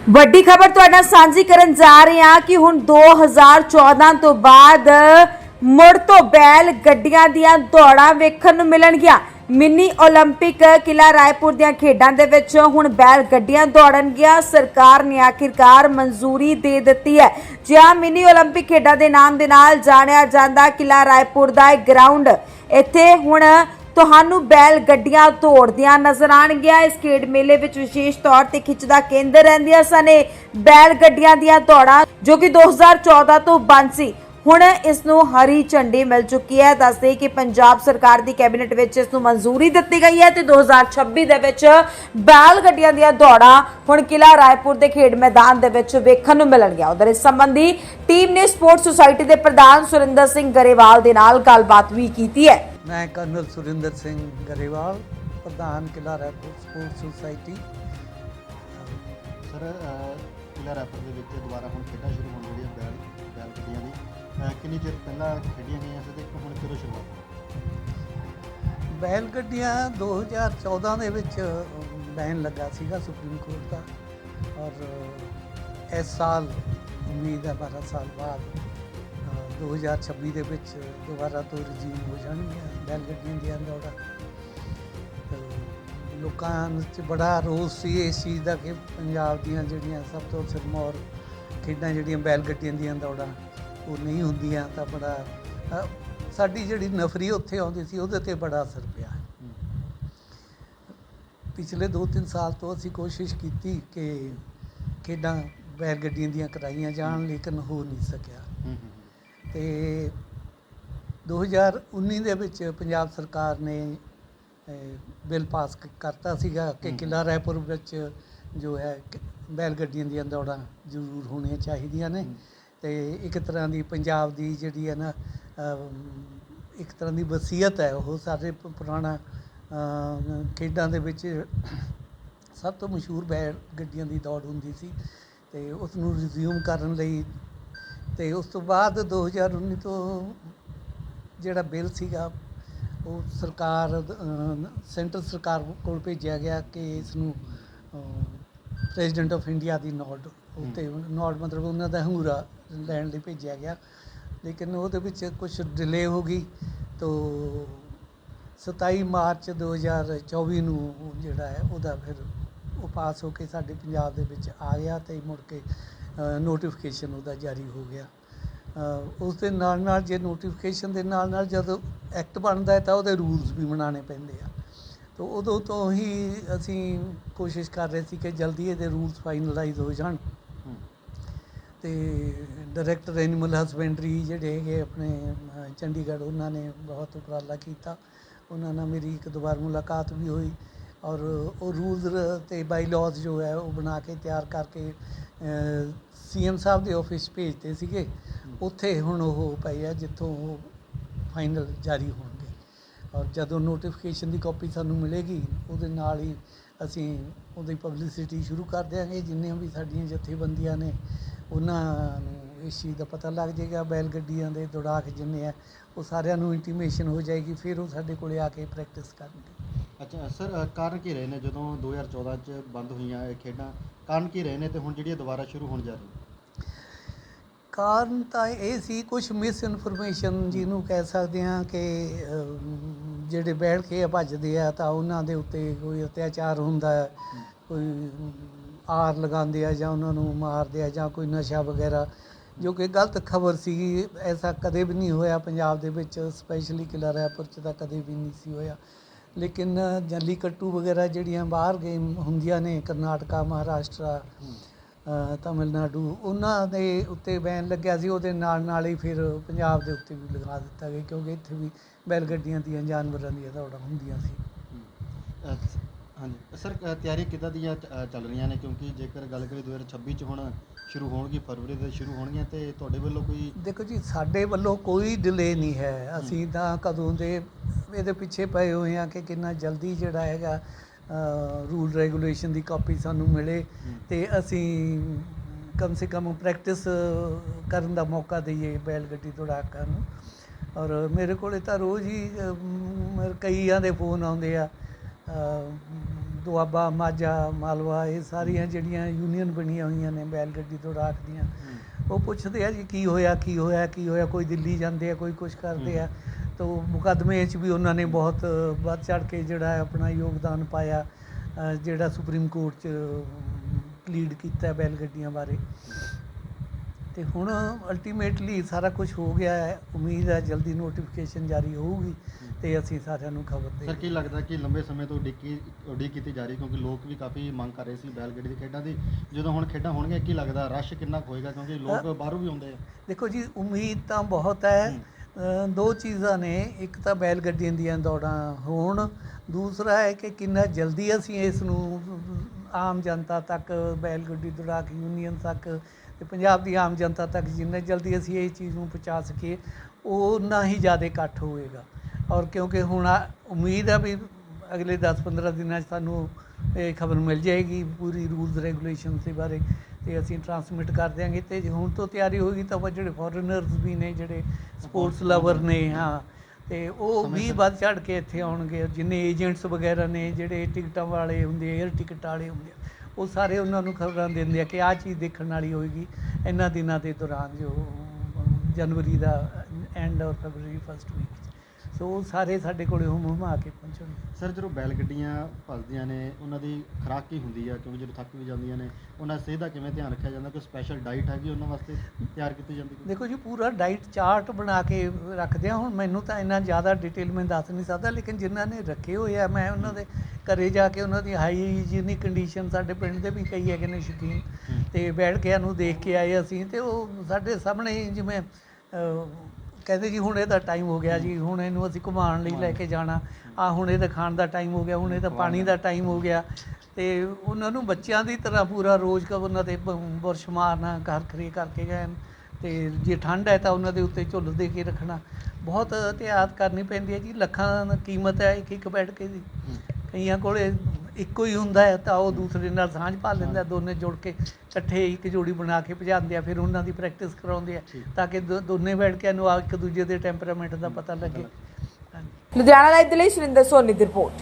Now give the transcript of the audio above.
ਵੱਡੀ ਖਬਰ ਤੁਹਾਡੇ ਨਾਲ ਸਾਂਝੀ ਕਰਨ ਜਾ ਰਹੇ ਹਾਂ ਕਿ ਹੁਣ 2014 ਤੋਂ ਬਾਅਦ ਮੁੜ ਤੋਂ ਬੈਲ ਗੱਡੀਆਂ ਦੀਆਂ ਦੌੜਾਂ ਵੇਖਣ ਨੂੰ ਮਿਲਣਗੀਆਂ ਮਿੰਨੀ 올림픽 ਕਿਲਾ ਰਾਏਪੁਰ ਦੀਆਂ ਖੇਡਾਂ ਦੇ ਵਿੱਚ ਹੁਣ ਬੈਲ ਗੱਡੀਆਂ ਦੌੜਨਗੀਆਂ ਸਰਕਾਰ ਨੇ ਆਖਿਰਕਾਰ ਮਨਜ਼ੂਰੀ ਦੇ ਦਿੱਤੀ ਹੈ ਜਿਹਾਂ ਮਿੰਨੀ 올림픽 ਖੇਡਾਂ ਦੇ ਨਾਮ ਦੇ ਨਾਲ ਜਾਣਿਆ ਜਾਂਦਾ ਕਿਲਾ ਰਾਏਪੁਰ ਦਾ ਇਹ ਗਰਾਊਂਡ ਇੱਥੇ ਹੁਣ ਤੁਹਾਨੂੰ ਬੈਲ ਗੱਡੀਆਂ ਦੌੜਦੀਆਂ ਨਜ਼ਰ ਆਣਗੀਆਂ। ਇਸ ਖੇਡ ਮੇਲੇ ਵਿੱਚ ਵਿਸ਼ੇਸ਼ ਤੌਰ ਤੇ ਖਿੱਚ ਦਾ ਕੇਂਦਰ ਰਹਿੰਦੀਆਂ ਸਨ। ਇਹ ਬੈਲ ਗੱਡੀਆਂ ਦੀਆਂ ਦੌੜਾਂ ਜੋ ਕਿ 2014 ਤੋਂ ਬੰਦ ਸੀ। ਹੁਣ ਇਸ ਨੂੰ ਹਰੀ ਝੰਡੀ ਮਿਲ ਚੁੱਕੀ ਹੈ। ਦੱਸਦੇ ਕਿ ਪੰਜਾਬ ਸਰਕਾਰ ਦੀ ਕੈਬਨਿਟ ਵਿੱਚ ਇਸ ਨੂੰ ਮਨਜ਼ੂਰੀ ਦਿੱਤੀ ਗਈ ਹੈ ਤੇ 2026 ਦੇ ਵਿੱਚ ਬੈਲ ਗੱਡੀਆਂ ਦੀਆਂ ਦੌੜਾਂ ਹੁਣ ਕਿਲਾ ਰਾਏਪੁਰ ਦੇ ਖੇਡ ਮੈਦਾਨ ਦੇ ਵਿੱਚ ਵੇਖਣ ਨੂੰ ਮਿਲਣਗੀਆਂ। ਉਧਰ ਇਸ ਸੰਬੰਧੀ ਟੀਮ ਨੇ ਸਪੋਰਟਸ ਸੁਸਾਇਟੀ ਦੇ ਪ੍ਰਧਾਨ ਸੁਰਿੰਦਰ ਸਿੰਘ ਗਰੇਵਾਲ ਦੇ ਨਾਲ ਗੱਲਬਾਤ ਵੀ ਕੀਤੀ ਹੈ। ਮੈਂ ਕਰਨਲ ਸੁਰਿੰਦਰ ਸਿੰਘ ਗਰੇਵਾਲ ਪ੍ਰਧਾਨ Kila Raipur sports society. Sir ah, Kila Raipur ਦੇ ਵਿੱਚ ਦੁਬਾਰਾ ਹੁਣ ਖੇਡਾਂ ਸ਼ੁਰੂ ਹੋਣ ਜਿਹੜੀਆਂ ਬੈਲ ਬੈਲ ਗੱਡੀਆਂ ਦੀ। ਅਹ, ਕਿੰਨੀ ਚਿਰ ਪਹਿਲਾਂ ਖੇਡੀਆਂ ਗਈਆਂ ਸੀ ਤੇ ਹੁਣ ਕਦੋਂ ਸ਼ੁਰੂਆਤ ਹੋਈ? ਬੈਲ ਗੱਡੀਆਂ 2014 ਦੇ ਵਿੱਚ ਬੈਨ ਲੱਗਾ ਸੀਗਾ ਸੁਪਰੀਮ ਕੋਰਟ ਦਾ। ਔਰ ਇਸ ਸਾਲ ਉਮੀਦ ਹੈ 12 ਸਾਲ ਬਾਅਦ 2026 ਦੇ ਵਿੱਚ ਦੁਬਾਰਾ ਤੋਂ ਰਿਜ਼ਿਊਮ ਹੋ ਜਾਣਗੀਆਂ ਬੈਲ ਗੱਡੀਆਂ ਦੀਆਂ ਦੌੜਾਂ ਲੋਕਾਂ 'ਚ ਬੜਾ ਰੋਸ ਸੀ ਇਸ ਚੀਜ਼ ਦਾ ਕਿ ਪੰਜਾਬ ਦੀਆਂ ਜਿਹੜੀਆਂ ਸਭ ਤੋਂ ਸਿਰਮੌਰ ਖੇਡਾਂ ਜਿਹੜੀਆਂ ਬੈਲ ਗੱਡੀਆਂ ਦੀਆਂ ਦੌੜਾਂ, ਉਹ ਨਹੀਂ ਹੁੰਦੀਆਂ ਤਾਂ ਬੜਾ ਸਾਡੀ ਜਿਹੜੀ ਨਫਰੀ ਉੱਥੇ ਆਉਂਦੀ ਸੀ ਉਹਦੇ ਤੇ ਬੜਾ ਅਸਰ ਪਿਆ। ਪਿਛਲੇ 2-3 ਸਾਲ ਤੋਂ ਅਸੀਂ ਕੋਸ਼ਿਸ਼ ਕੀਤੀ ਕਿ ਖੇਡਾਂ ਬੈਲ ਗੱਡੀਆਂ ਦੀਆਂ ਕਰਾਈਆਂ ਜਾਣ, ਲੇਕਿਨ ਹੋ ਨਹੀਂ ਸਕਿਆ। ਤੇ 2019 ਦੇ ਵਿੱਚ ਪੰਜਾਬ ਸਰਕਾਰ ਨੇ ਬਿੱਲ ਪਾਸ ਕਰਤਾ ਸੀਗਾ ਕਿ ਹਮ। ਕਿਲਾ ਰਾਏਪੁਰ ਵਿੱਚ ਜੋ ਹੈ ਬੈਲ ਗੱਡੀਆਂ ਦੀਆਂ ਦੌੜਾਂ ਜ਼ਰੂਰ ਹੋਣੀਆਂ ਚਾਹੀਦੀਆਂ ਨੇ ਹਮ। ਤੇ ਇੱਕ ਤਰ੍ਹਾਂ ਦੀ ਪੰਜਾਬ ਦੀ ਜਿਹੜੀ ਹੈ ਨਾ ਇੱਕ ਤਰ੍ਹਾਂ ਦੀ ਵਸੀਅਤ ਹੈ ਉਹ ਸਾਰੇ ਪ- ਪੁਰਾਣਾ ਖੇਡਾਂ ਦੇ ਵਿੱਚ ਸਭ ਤੋਂ ਮਸ਼ਹੂਰ ਬੈਲ ਗੱਡੀਆਂ ਦੀ ਦੌੜ ਹੁੰਦੀ ਸੀ ਤੇ ਉਸ ਨੂੰ ਰਿਜ਼ਿਊਮ ਕਰਨ ਲਈ ਤੇ ਉਸ ਤੋਂ ਬਾਅਦ 2019 ਤੋਂ ਜਿਹੜਾ ਬਿੱਲ ਸੀਗਾ ਉਹ ਸਰਕਾਰ ਸੈਂਟਰ ਸਰਕਾਰ ਕੋਲ ਭੇਜਿਆ ਗਿਆ ਕਿ ਇਸ ਨੂੰ ਪ੍ਰੈਜ਼ੀਡੈਂਟ ਆਫ ਇੰਡੀਆ ਦੀ ਨੋਟ ਉੱਤੇ ਨੋਟ ਮਤਲਬ ਉਹਨਾਂ ਦਾ ਹੰਗੂਰਾ ਲੈਣ ਲਈ ਭੇਜਿਆ ਗਿਆ। ਲੇਕਿਨ ਉਹਦੇ ਵਿੱਚ ਕੁਝ ਡਿਲੇ ਹੋ ਗਈ ਤੋਂ 27 ਮਾਰਚ 2024 ਨੂੰ ਜਿਹੜਾ ਹੈ ਉਹਦਾ ਫਿਰ ਉਹ ਪਾਸ ਹੋ ਕੇ ਸਾਡੇ ਪੰਜਾਬ ਦੇ ਵਿੱਚ ਆ ਗਿਆ ਤੇ ਮੁੜ ਕੇ ਨੋਟੀਫਿਕੇਸ਼ਨ ਉਹਦਾ ਜਾਰੀ ਹੋ ਗਿਆ। ਉਸ ਦੇ ਨਾਲ ਨਾਲ ਜੇ ਨੋਟੀਫਿਕੇਸ਼ਨ ਦੇ ਨਾਲ ਨਾਲ ਜਦੋਂ ਐਕਟ ਬਣਦਾ ਹੈ ਤਾਂ ਉਹਦੇ ਰੂਲਸ ਵੀ ਬਣਾਉਣੇ ਪੈਂਦੇ ਆ। ਤਾਂ ਉਦੋਂ ਤੋਂ ਹੀ ਅਸੀਂ ਕੋਸ਼ਿਸ਼ ਕਰ ਰਹੇ ਸੀ ਕਿ ਜਲਦੀ ਇਹਦੇ ਰੂਲਸ ਫਾਈਨਲਾਈਜ਼ ਹੋ ਜਾਣ। ਤੇ ਡਾਇਰੈਕਟਰ ਐਨੀਮਲ ਹਸਬੈਂਡਰੀ ਜਿਹੜੇ ਹੈਗੇ ਆਪਣੇ ਚੰਡੀਗੜ੍ਹ ਉਹਨਾਂ ਨੇ ਬਹੁਤ ਉਪਰਾਲਾ ਕੀਤਾ। ਉਹਨਾਂ ਨਾਲ ਮੇਰੀ ਇੱਕ ਦੋ ਵਾਰ ਮੁਲਾਕਾਤ ਵੀ ਹੋਈ। ਔਰ ਉਹ ਰੂਲਸ ਅਤੇ ਬਾਈ ਲਾਜ਼ ਜੋ ਹੈ ਉਹ ਬਣਾ ਕੇ ਤਿਆਰ ਕਰਕੇ ਸੀਐਮ ਸਾਹਿਬ ਦੇ ਆਫਿਸ ਭੇਜਦੇ ਸੀਗੇ। ਉੱਥੇ ਹੁਣ ਉਹ ਪਏ ਆ ਜਿੱਥੋਂ ਉਹ ਫਾਈਨਲ ਜਾਰੀ ਹੋਣਗੇ। ਔਰ ਜਦੋਂ ਨੋਟੀਫਿਕੇਸ਼ਨ ਦੀ ਕਾਪੀ ਸਾਨੂੰ ਮਿਲੇਗੀ, ਉਹਦੇ ਨਾਲ ਹੀ ਅਸੀਂ ਉਹਦੀ ਪਬਲਿਸਿਟੀ ਸ਼ੁਰੂ ਕਰ ਦਿਆਂਗੇ। ਜਿੰਨੀਆਂ ਵੀ ਸਾਡੀਆਂ ਜਥੇਬੰਦੀਆਂ ਨੇ, ਉਹਨਾਂ ਨੂੰ ਇਸ ਚੀਜ਼ ਦਾ ਪਤਾ ਲੱਗ ਜਾਏਗਾ। ਬੈਲ ਗੱਡੀਆਂ ਦੇ ਦੌੜਾਕ ਜਿੰਨੇ ਆ, ਉਹ ਸਾਰਿਆਂ ਨੂੰ ਇੰਟੀਮੇਸ਼ਨ ਹੋ ਜਾਏਗੀ, ਫਿਰ ਉਹ ਸਾਡੇ ਕੋਲੇ ਆ ਕੇ ਪ੍ਰੈਕਟਿਸ ਕਰਨਗੇ। ਅੱਛਾ ਸਰ ਅਹ, ਕਾਰਨ ਕੀ ਰਹੇ ਨੇ ਜਦੋਂ 2014 ਚ ਬੰਦ ਹੋਈਆਂ ਇਹ ਖੇਡਾਂ? ਕਾਰਨ ਕੀ ਰਹੇ ਨੇ ਤੇ ਹੁਣ ਜਿਹੜੀਆਂ ਦੁਬਾਰਾ ਸ਼ੁਰੂ ਹੋਣ ਜਾ ਰਹੀਆਂ ਕਾਰਨ ਤਾਂ ਇਹ ਸੀ ਕੁਝ ਮਿਸ ਇਨਫੋਰਮੇਸ਼ਨ ਜਿਹਨੂੰ ਕਹਿ ਸਕਦੇ ਹਾਂ ਕਿ ਅਮ, ਜਿਹੜੇ ਬੈਠ ਕੇ ਭੱਜਦੇ ਆ ਤਾਂ ਉਹਨਾਂ ਦੇ ਉੱਤੇ ਕੋਈ ਅਤਿਆਚਾਰ ਹੁੰਦਾ ਹੈ। ਕੋਈ ਅਮ, ਆਰ ਲਗਾਉਂਦੇ ਆ ਜਾਂ ਉਹਨਾਂ ਨੂੰ ਮਾਰਦੇ ਆ ਜਾਂ ਕੋਈ ਨਸ਼ਾ ਵਗੈਰਾ ਜੋ ਕਿ ਗਲਤ ਖਬਰ ਸੀ। ਐਸਾ ਕਦੇ ਵੀ ਨਹੀਂ ਹੋਇਆ ਪੰਜਾਬ ਦੇ ਵਿੱਚ ਸਪੈਸ਼ਲੀ ਕਿਲਾ ਰਾਏਪੁਰ ਚ ਤਾਂ ਕਦੇ ਵੀ ਨਹੀਂ ਸੀ ਹੋਇਆ। ਲੇਕਿਨ ਜੱਲੀ ਕੱਟੂ ਵਗੈਰਾ ਜਿਹੜੀਆਂ ਬਾਹਰ ਗੇਮ ਹੁੰਦੀਆਂ ਨੇ ਕਰਨਾਟਕਾ ਮਹਾਰਾਸ਼ਟਰ ਤਾਮਿਲਨਾਡੂ ਉਹਨਾਂ ਦੇ ਉੱਤੇ ਬੈਨ ਲੱਗਿਆ ਸੀ ਉਹਦੇ ਨਾਲ ਨਾਲ ਹੀ ਫਿਰ ਪੰਜਾਬ ਦੇ ਉੱਤੇ ਵੀ ਲਗਾ ਦਿੱਤਾ ਗਿਆ ਕਿਉਂਕਿ ਇੱਥੇ ਵੀ ਬੈਲ ਗੱਡੀਆਂ ਦੀਆਂ ਜਾਨਵਰਾਂ ਦੀਆਂ ਦੌੜਾਂ ਹੁੰਦੀਆਂ ਸੀ। ਹਾਂਜੀ। ਸਰ ਤਿਆਰੀ ਕਿੱਦਾਂ ਦੀਆਂ ਚੱਲ ਰਹੀਆਂ ਨੇ? ਕਿਉਂਕਿ ਜੇਕਰ ਗੱਲ ਕਰੀਏ 2026 ਚ ਹੁਣ ਸ਼ੁਰੂ ਹੋਣਗੀ ਫਰਵਰੀ ਦੇ ਸ਼ੁਰੂ ਹੋਣਗੀਆਂ ਤੇ ਤੁਹਾਡੇ ਵੱਲੋਂ ਕੋਈ ਦੇਖੋ ਜੀ ਸਾਡੇ ਵੱਲੋਂ ਕੋਈ ਡਿਲੇ ਨਹੀਂ ਹੈ। ਅਸੀਂ ਤਾਂ ਕਦੋਂ ਦੇ ਇਹਦੇ ਪਿੱਛੇ ਪਏ ਹੋਏ ਹਾਂ ਕਿ ਕਿੰਨਾ ਜਲਦੀ ਜਿਹੜਾ ਹੈਗਾ ਰੂਲ ਰੈਗੂਲੇਸ਼ਨ ਦੀ ਕਾਪੀ ਸਾਨੂੰ ਮਿਲੇ ਹਮ। ਤੇ ਅਸੀਂ ਕਮ ਸੇ ਕਮ ਪ੍ਰੈਕਟਿਸ ਕਰਨ ਦਾ ਮੌਕਾ ਦਈਏ ਬੈਲ ਗੱਡੀ ਦੌੜਾਕਾਂ ਨੂੰ ਔਰ ਮੇਰੇ ਕੋਲੇ ਤਾਂ ਰੋਜ਼ ਹੀ ਕਈਆਂ ਦੇ ਫੋਨ ਆਉਂਦੇ ਆ ਦੁਆਬਾ, ਮਾਝਾ, ਮਾਲਵਾ, ਇਹ ਸਾਰੀਆਂ ਜਿਹੜੀਆਂ ਯੂਨੀਅਨ ਬਣੀਆਂ ਹੋਈਆਂ ਨੇ ਬੈਲ ਗੱਡੀ ਦੌੜਾਕ ਦੀਆਂ, ਉਹ ਪੁੱਛਦੇ ਆ ਜੀ ਕੀ ਹੋਇਆ ਕੀ ਹੋਇਆ ਕੀ ਹੋਇਆ, ਕੋਈ ਦਿੱਲੀ ਜਾਂਦੇ ਆ, ਕੋਈ ਕੁਝ ਕਰਦੇ ਆ ਤਾਂ ਮੁਕੱਦਮੇ 'ਚ ਵੀ ਉਹਨਾਂ ਨੇ ਬਹੁਤ ਵੱਧ ਚੜ ਕੇ ਜਿਹੜਾ ਆਪਣਾ ਯੋਗਦਾਨ ਪਾਇਆ ਜਿਹੜਾ ਸੁਪਰੀਮ ਕੋਰਟ 'ਚ ਪਲੀਡ ਕੀਤਾ ਬੈਲ ਗੱਡੀਆਂ ਬਾਰੇ। ਤੇ ਹੁਣ ਅਲਟੀਮੇਟਲੀ ਸਾਰਾ ਕੁਝ ਹੋ ਗਿਆ ਹੈ ਉਮੀਦ ਹੈ ਜਲਦੀ ਨੋਟੀਫਿਕੇਸ਼ਨ ਜਾਰੀ ਹੋਊਗੀ ਤੇ ਅਸੀਂ ਸਾਰਿਆਂ ਨੂੰ ਖਬਰ ਸਰ ਦੇ ਕੀ ਲੱਗਦਾ ਕਿ ਲੰਬੇ ਸਮੇਂ ਤੋਂ ਉਡੀਕੀ ਉਡੀਕ ਕੀਤੀ ਜਾ ਰਹੀ ਕਿਉਂਕਿ ਲੋਕ ਵੀ ਕਾਫੀ ਮੰਗ ਕਰ ਰਹੇ ਸੀ ਬੈਲ ਗੱਡੀ ਦੀ ਖੇਡਾਂ ਦੀ। ਜਦੋਂ ਹੁਣ ਖੇਡਾਂ ਹੋਣਗੀਆਂ ਕੀ ਲੱਗਦਾ ਰਸ਼ ਕਿੰਨਾ ਹੋਏਗਾ ਕਿਉਂਕਿ ਲੋਕ ਬਾਹਰੋਂ ਵੀ ਆਉਂਦੇ ਆ? ਦੇਖੋ ਜੀ ਉਮੀਦ ਤਾਂ ਬਹੁਤ ਹੈ। ਦੋ ਚੀਜ਼ਾਂ ਨੇ, ਇੱਕ ਤਾਂ ਬੈਲ ਗੱਡੀਆਂ ਦੀਆਂ ਦੌੜਾਂ ਹੋਣ, ਦੂਸਰਾ ਹੈ ਕਿ ਕਿੰਨਾ ਜਲਦੀ ਅਸੀਂ ਇਸ ਨੂੰ ਆਮ ਜਨਤਾ ਤੱਕ ਬੈਲ ਗੱਡੀ ਦੌੜਾਕ ਯੂਨੀਅਨ ਤੱਕ ਅਤੇ ਪੰਜਾਬ ਦੀ ਆਮ ਜਨਤਾ ਤੱਕ ਜਿੰਨਾ ਜਲਦੀ ਅਸੀਂ ਇਹ ਚੀਜ਼ ਨੂੰ ਪਹੁੰਚਾ ਸਕੀਏ ਉਨਾ ਹੀ ਜ਼ਿਆਦਾ ਇਕੱਠ ਹੋਵੇਗਾ ਔਰ ਕਿਉਂਕਿ ਹੁਣ ਉਮੀਦ ਆ ਵੀ ਅਗਲੇ 10-15 ਦਿਨਾਂ 'ਚ ਸਾਨੂੰ ਇਹ ਖਬਰ ਮਿਲ ਜਾਏਗੀ ਪੂਰੀ ਰੂਲਸ ਰੈਗੂਲੇਸ਼ਨਸ ਦੇ ਬਾਰੇ। ਤੇ ਅਸੀਂ ਟਰਾਂਸਮਿਟ ਕਰ ਦਿਆਂਗੇ ਤੇ ਜੇ ਹੁਣ ਤੋਂ ਤਿਆਰੀ ਹੋਏਗੀ ਤਾਂ ਉਹ ਜਿਹੜੇ ਫੋਰਨਰਸ ਵੀ ਨੇ ਜਿਹੜੇ ਸਪੋਰਟਸ ਲਵਰ ਨੇ। ਹਾਂ। ਤੇ ਉਹ ਵੀ ਵੱਧ ਚੜ ਕੇ ਇੱਥੇ ਆਉਣਗੇ। ਜਿੰਨੇ ਏਜੰਟਸ ਵਗੈਰਾ ਨੇ ਜਿਹੜੇ ਟਿਕਟਾਂ ਵਾਲੇ ਹੁੰਦੇ 에ਅਰ ਟਿਕਟ ਵਾਲੇ ਹੁੰਦੇ ਉਹ ਸਾਰੇ ਉਹਨਾਂ ਨੂੰ ਖਬਰਾਂ ਦਿੰਦੇ ਆ ਕਿ ਆਹ ਚੀਜ਼ ਦੇਖਣ ਵਾਲੀ ਹੋਏਗੀ। ਇਹਨਾਂ ਦਿਨਾਂ ਦੇ ਦੌਰਾਨ ਜੋ ਜਨਵਰੀ ਦਾ ਐਂਡ ਔਰ ਫਰਵਰੀ ਫਸਟ ਵੀਕ ਸੋ ਉਹ ਸਾਰੇ ਸਾਡੇ ਕੋਲੇ ਹੁਮ ਹੁਮ ਆ ਕੇ ਪਹੁੰਚਣਗੇ ਸਰ ਜਦੋਂ ਬੈਲ ਗੱਡੀਆਂ ਭਜਦੀਆਂ ਨੇ ਉਹਨਾਂ ਦੀ ਖੁਰਾਕ ਕੀ ਹੁੰਦੀ ਆ? ਕਿਉਂਕਿ ਜਦੋਂ ਥੱਕ ਵੀ ਜਾਂਦੀਆਂ ਨੇ ਉਹਨਾਂ ਦੀ ਸਿਹਤ ਦਾ ਕਿਵੇਂ ਧਿਆਨ ਰੱਖਿਆ ਜਾਂਦਾ? ਕੋਈ ਸਪੈਸ਼ਲ ਡਾਈਟ ਹੈਗੀ ਉਹਨਾਂ ਵਾਸਤੇ ਤਿਆਰ ਕੀਤੀ ਜਾਂਦੀ ਕੋਈ? ਦੇਖੋ ਜੀ ਪੂਰਾ ਡਾਈਟ ਚਾਰਟ ਬਣਾ ਕੇ ਰੱਖਦੇ ਆ। ਹੁਣ ਮੈਨੂੰ ਤਾਂ ਇੰਨਾ ਜ਼ਿਆਦਾ ਡਿਟੇਲ ਮੈਂ ਦੱਸ ਨਹੀਂ ਸਕਦਾ ਲੇਕਿਨ ਜਿਨ੍ਹਾਂ ਨੇ ਰੱਖੇ ਹੋਏ ਆ ਮੈਂ ਉਹਨਾਂ ਦੇ ਘਰੇ ਜਾ ਕੇ ਉਹਨਾਂ ਦੀ ਹਾਈਜੀਨਿਕ ਕੰਡੀਸ਼ਨ ਸਾਡੇ ਪਿੰਡ ਦੇ ਵੀ ਕਈ ਹੈਗੇ ਨੇ ਸ਼ੌਕੀਨ। ਤੇ ਬੈਠ ਕੇ ਨੂੰ ਦੇਖ ਕੇ ਆਏ ਅਸੀਂ ਤੇ ਉਹ ਸਾਡੇ ਸਾਹਮਣੇ ਜਿਵੇਂ ਕਹਿੰਦੇ ਜੀ ਹੁਣ ਇਹਦਾ ਟਾਈਮ ਹੋ ਗਿਆ ਜੀ, ਹੁਣ ਇਹਨੂੰ ਅਸੀਂ ਘੁਮਾਉਣ ਲਈ ਲੈ ਕੇ ਜਾਣਾ। ਆ ਹੁਣ ਇਹਦਾ ਖਾਣ ਦਾ ਟਾਈਮ ਹੋ ਗਿਆ, ਹੁਣ ਇਹਦਾ ਪਾਣੀ ਦਾ ਟਾਈਮ ਹੋ ਗਿਆ। ਤੇ ਉਹਨਾਂ ਨੂੰ ਬੱਚਿਆਂ ਦੀ ਤਰ੍ਹਾਂ ਪੂਰਾ ਰੋਜ਼ ਕਾ ਉਹਨਾਂ ਦੇ ਬੁਰਸ਼ ਮਾਰਨਾ, ਘਰ ਖਰੀ ਕਰਕੇ ਗਏ। ਨੇ। ਤੇ ਜੇ ਠੰਡ ਹੈ ਤਾਂ ਉਹਨਾਂ ਦੇ ਉੱਤੇ ਝੁੱਲ ਦੇ ਕੇ ਰੱਖਣਾ। ਬਹੁਤ ਇhtiyਾਤ ਕਰਨੀ ਪੈਂਦੀ ਹੈ ਜੀ। ਲੱਖਾਂ ਕੀਮਤ ਹੈ ਇੱਕ ਇੱਕ ਬੈਠ ਕੇ ਦੀ। ਕਈਆਂ ਕੋਲੇ ਇੱਕੋ ਹੀ ਹੁੰਦਾ ਹੈ ਤਾਂ ਉਹ ਦੂਸਰੇ ਨਾਲ ਸਾਂਝ ਪਾ ਲੈਂਦਾ ਦੋਨੇ ਜੁੜ ਕੇ ਇਕੱਠੇ ਇੱਕ ਜੋੜੀ ਬਣਾ ਕੇ ਭਜਾਉਂਦੇ ਆ ਫਿਰ ਉਹਨਾਂ ਦੀ ਪ੍ਰੈਕਟਿਸ ਕਰਾਉਂਦੇ ਆ। ਤਾਂ ਕਿ ਦੋ- ਦੋਨੇ ਬੈਠ ਕੇ ਨੂੰ ਇੱਕ ਦੂਜੇ ਦੇ ਟੈਂਪਰਾਮੈਂਟ ਦਾ ਪਤਾ ਲੱਗੇ। ਹਾਂਜੀ। ਲੁਧਿਆਣਾ ਲਾਈਵ ਦੇ ਲਈ ਸੁਰਿੰਦਰ ਸੋਨੀ ਦੀ ਰਿਪੋਰਟ।